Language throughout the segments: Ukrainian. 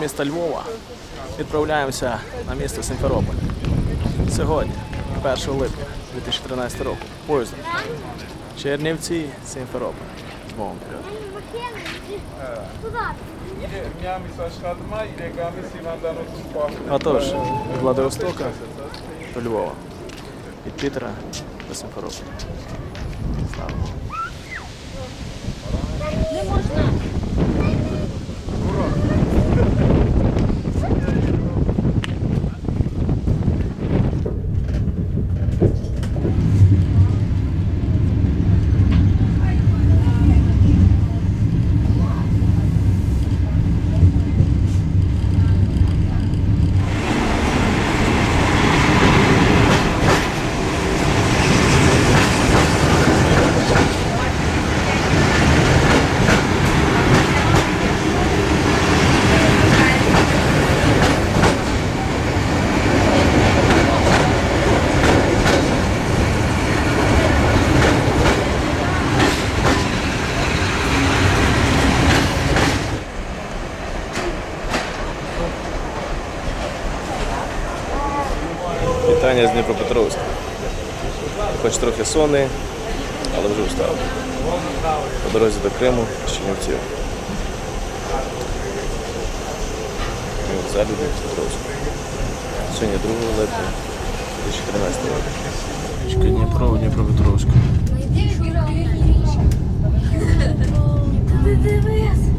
міста Львова відправляємося на місто Симферополь. Сьогодні, 1 липня 2013 року, поїздом Чернівці, Симферополь. З Богом. Отож, від Владивостока до Львова. Від Пітера до Симферополя. Слава. Богу. Вітання з Дніпропетровська. Хоч трохи сонний, але вже встав. По дорозі до Криму з Чернівців. І от ззаду Дніпропетровська. Сьогодні 2 липня 2013 року. Річка Дніпро, Дніпропетровська. Дивись.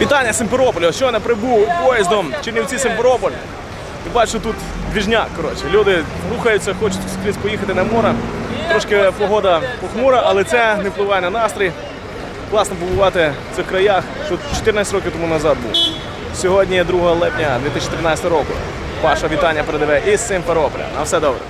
Вітання Симферополю. Щойно прибув поїздом Чернівці Симферополь. І бачу тут двіжняк. Коротше. Люди рухаються, хочуть скрізь поїхати на море. Трошки погода похмура, але це не впливає на настрій. Класно побувати в цих краях. Тут 14 років тому назад був. Сьогодні 2 липня 2013 року. Паша вітання передаве із Симферополя. На все добре.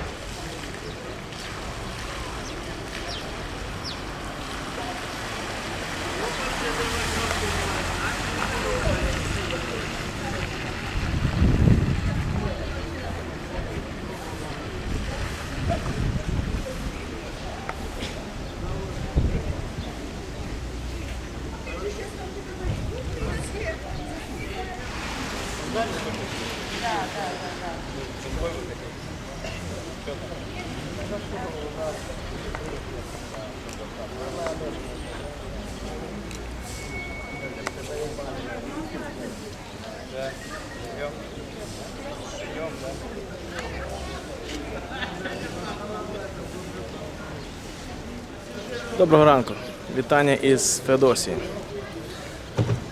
Доброго ранку. Вітання із Феодосії.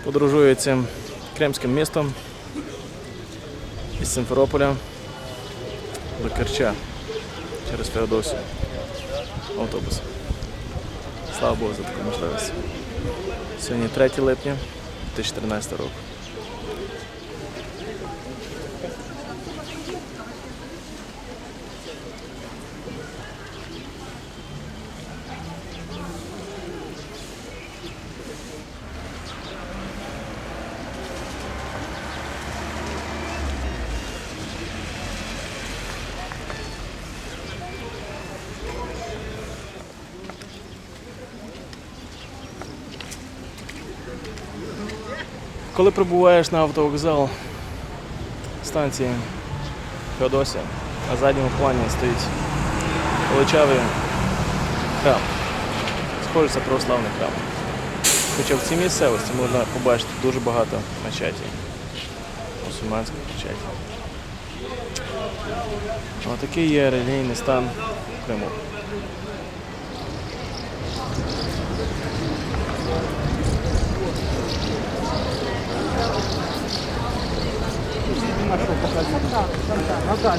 Подорожую цим кримським містом із Симферополя до Керча через Феодосію. Автобус. Слава Богу за таку можливість. Сьогодні 3 липня 2014 року. Коли прибуваєш на автовокзал станції Феодосія, на задньому плані стоїть величавий храм. Схоже, це православний храм. Хоча в цій місцевості можна побачити дуже багато мечетей, мусульманських мечетей. Отакий є релігійний стан в Криму.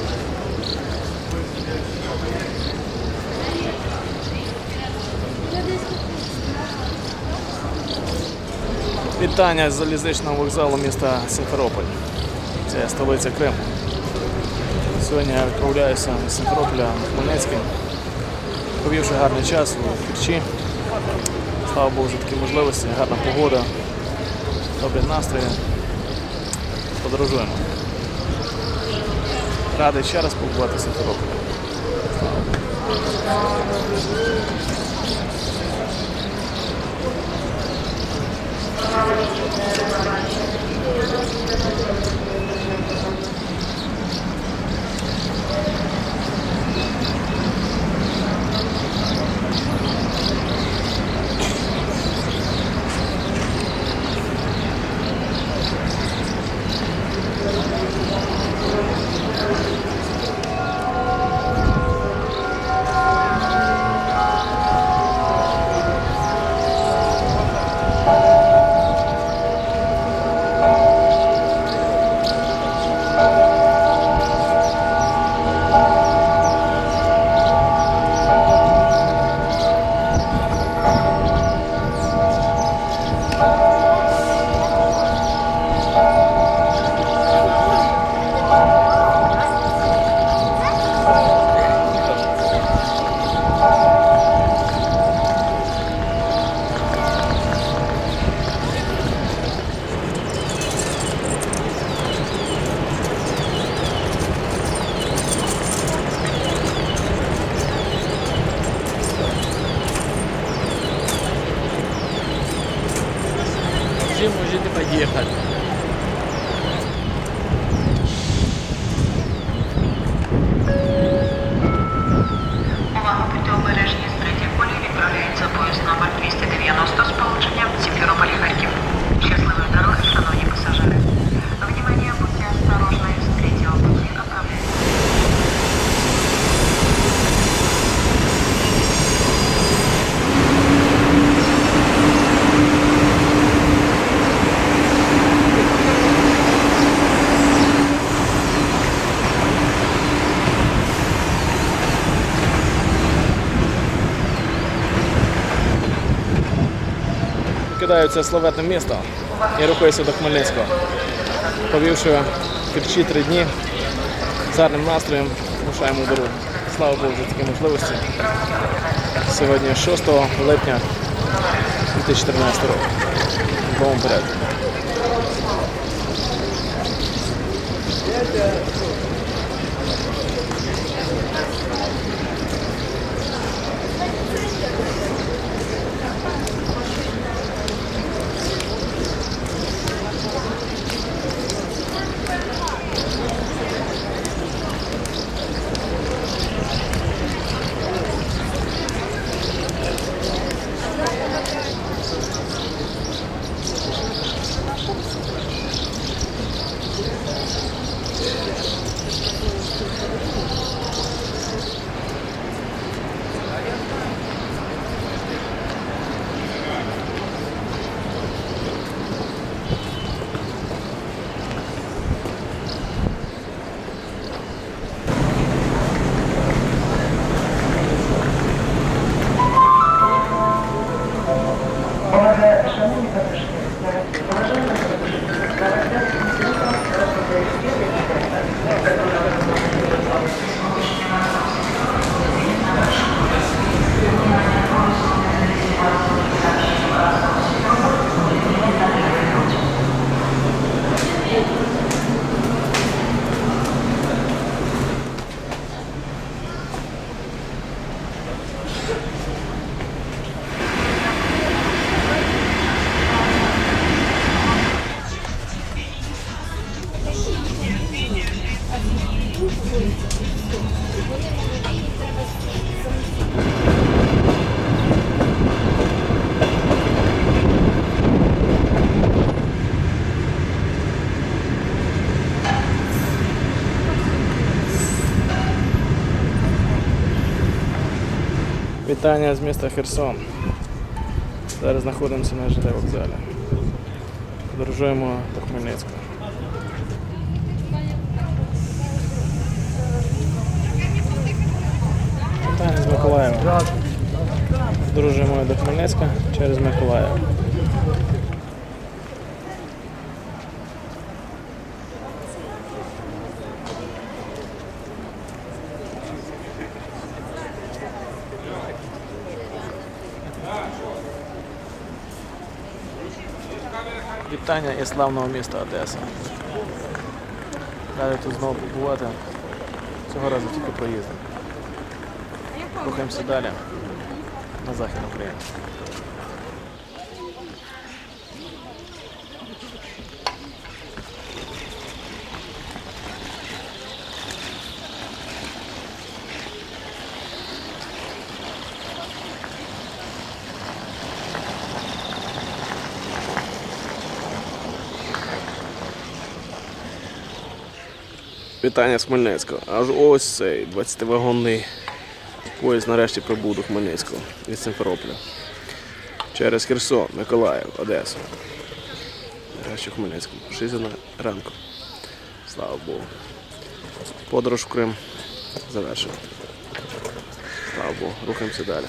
Вітання з залізничного вокзалу міста Симферополь. Це столиця Криму. Сьогодні я відправляюся з Симферополя в Хмельницький, провівши гарний час у Керчі. Слава Богу за такі можливості, гарна погода, добрий настрій. Подорожуємо. Радий ще раз побуватися в Thank Чим Кидаю це славетне місто і рухаюся до Хмельницького. Повівши в Керчі три дні з гарним настроєм, рушаємо дорогу. Слава Богу за такі можливості. Сьогодні 6 липня 2014 року. Новому порядку. Вітання з міста Херсон. Зараз знаходимося на ЖД вокзалі. Подорожуємо до Хмельницького. Вітання з Миколаєва. Подорожуємо до Хмельницька через Миколаїв. Вітання із славного міста Одеса. Далі тут знову побувати. Цього разу тільки проїздом. Рухаємося далі на захід України. Вітання з Хмельницького. Аж ось цей 20-вагонний поїзд нарешті прибув до Хмельницького від Симферополя. Через Херсон, Миколаїв, Одесу. Нарешті в Хмельницькому. 6 ранку. Слава Богу. Подорож в Крим завершена. Слава Богу. Рухаємося далі.